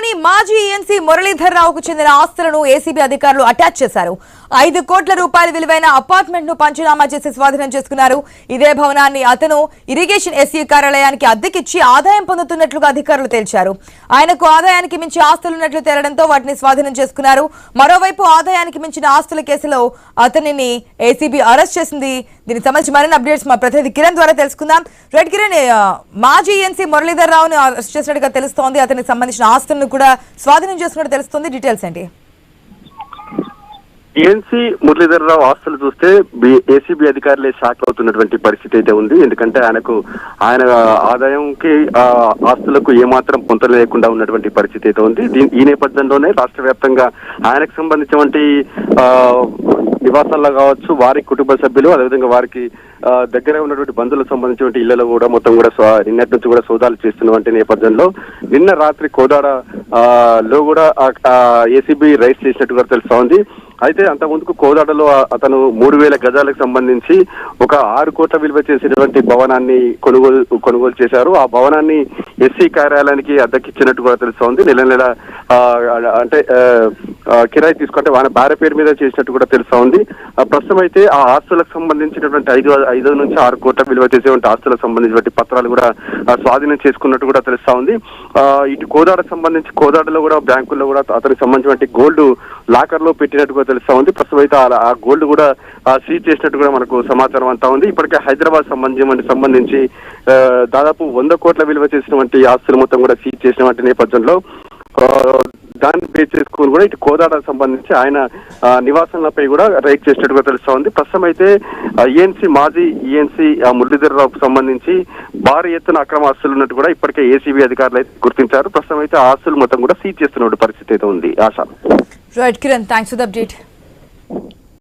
ఢిల్లీలోని మాజీ ఏఎన్సీ మురళీధర్ రావుకు చెందిన ఆస్తులను ఏసీబీ అధికారులు అటాచ్ చేశారు. ఐదు కోట్ల రూపాయల విలువైన అపార్ట్మెంట్ను పంచనామా చేసి స్వాధీనం చేసుకున్నారు. ఇదే భవనాన్ని అతను ఇరిగేషన్ ఎస్సీ కార్యాలయానికి అద్దెకిచ్చి ఆదాయం పొందుతున్నట్లుగా అధికారులు తేల్చారు. ఆయనకు ఆదాయానికి మించి ఆస్తులున్నట్లు తేలడంతో వాటిని స్వాధీనం చేసుకున్నారు. మరోవైపు ఆదాయానికి మించిన ఆస్తుల కేసులో అతనిని ఏసీబీ అరెస్ట్ చేసింది దీనికి సంబంధించి మరిన్ని అప్డేట్స్ మా ప్రతినిధి కిరణ్ ద్వారా తెలుసుకుందాం. రెడ్ కిరణ్ మాజీ ఎన్సీ మురళీధర్ రావుని అరెస్ట్ చేసినట్టుగా తెలుస్తోంది. అతనికి సంబంధించిన ఆస్తులను కూడా స్వాధీనం చేసుకున్నట్టు తెలుస్తోంది. డీటెయిల్స్ ఏంటి? టీఎన్సీ మురళీధరరావు ఆస్తులు చూస్తే ఏసీబీ అధికారులే షాక్ అవుతున్నటువంటి పరిస్థితి అయితే ఉంది. ఎందుకంటే ఆయనకు ఆయన ఆదాయంకి ఆస్తులకు ఏమాత్రం పొంతలు లేకుండా ఉన్నటువంటి పరిస్థితి అయితే ఉంది. ఈ నేపథ్యంలోనే రాష్ట్ర వ్యాప్తంగా ఆయనకు సంబంధించినటువంటి నివాసాల్లో కావచ్చు వారి కుటుంబ సభ్యులు అదేవిధంగా వారికి దగ్గర ఉన్నటువంటి బంధువులకు సంబంధించినటువంటి ఇళ్ళలో కూడా మొత్తం కూడా నిన్నటి నుంచి కూడా సోదాలు చేస్తున్నటువంటి నేపథ్యంలో నిన్న రాత్రి కోదాడ లో కూడా ఏసీబీ రైస్ చేసినట్టు కూడా తెలుస్తా ఉంది అయితే అంత ముందుకు కోదాడలో అతను మూడు వేల గజాలకు సంబంధించి ఒక ఆరు కోట్ల విలువ చేసినటువంటి భవనాన్ని కొనుగోలు కొనుగోలు చేశారు. ఆ భవనాన్ని ఎస్సీ కార్యాలయానికి అద్దెకిచ్చినట్టు కూడా తెలుస్తోంది. నెల నెల అంటే కిరాయి తీసుకుంటే వాళ్ళ భార్య పేరు మీద చేసినట్టు కూడా తెలుస్తోంది. ఆ, ప్రస్తుతం అయితే ఆ ఆస్తులకు సంబంధించినటువంటి ఐదు ఐదు నుంచి ఆరు కోట్ల విలువ చేసేటువంటి ఆస్తులకు సంబంధించినటువంటి పత్రాలు కూడా స్వాధీనం చేసుకున్నట్టు కూడా తెలుస్తా ఉంది. ఇటు కోదాడకు సంబంధించి కోదాడలో కూడా బ్యాంకుల్లో కూడా అతనికి సంబంధించినటువంటి గోల్డ్ లాకర్లో పెట్టినట్టుగా తెలుస్తా ఉంది. ప్రస్తుతం అయితే ఆ- గోల్డ్ కూడా సీజ్ చేసినట్టు కూడా మనకు సమాచారం అంతా ఉంది. ఇప్పటికే హైదరాబాద్ సంబంధించి సంబంధించి దాదాపు వంద కోట్ల విలువ చేసినటువంటి ఆస్తులు మొత్తం కూడా సీజ్ చేసినటువంటి నేపథ్యంలో దాన్ని బేస్ చేసుకుని కూడా ఇటు కోదాడకు సంబంధించి ఆయన నివాసంలపై కూడా రైక్ చేసినట్టుగా తెలుస్తా ఉంది. ప్రస్తుతం అయితే ఈఎన్సీ మాజీ ఈఎన్సీ మురళీధరరావుకు సంబంధించి భారీ ఎత్తున అక్రమ ఆస్తులు ఉన్నట్టు కూడా ఇప్పటికే ఏసీబీ అధికారులు అయితే గుర్తించారు. ప్రస్తుతం అయితే ఆ ఆస్తులు మొత్తం కూడా సీజ్ చేస్తున్న పరిస్థితి అయితే ఉంది. ఆశ. Right Kiran thanks for the update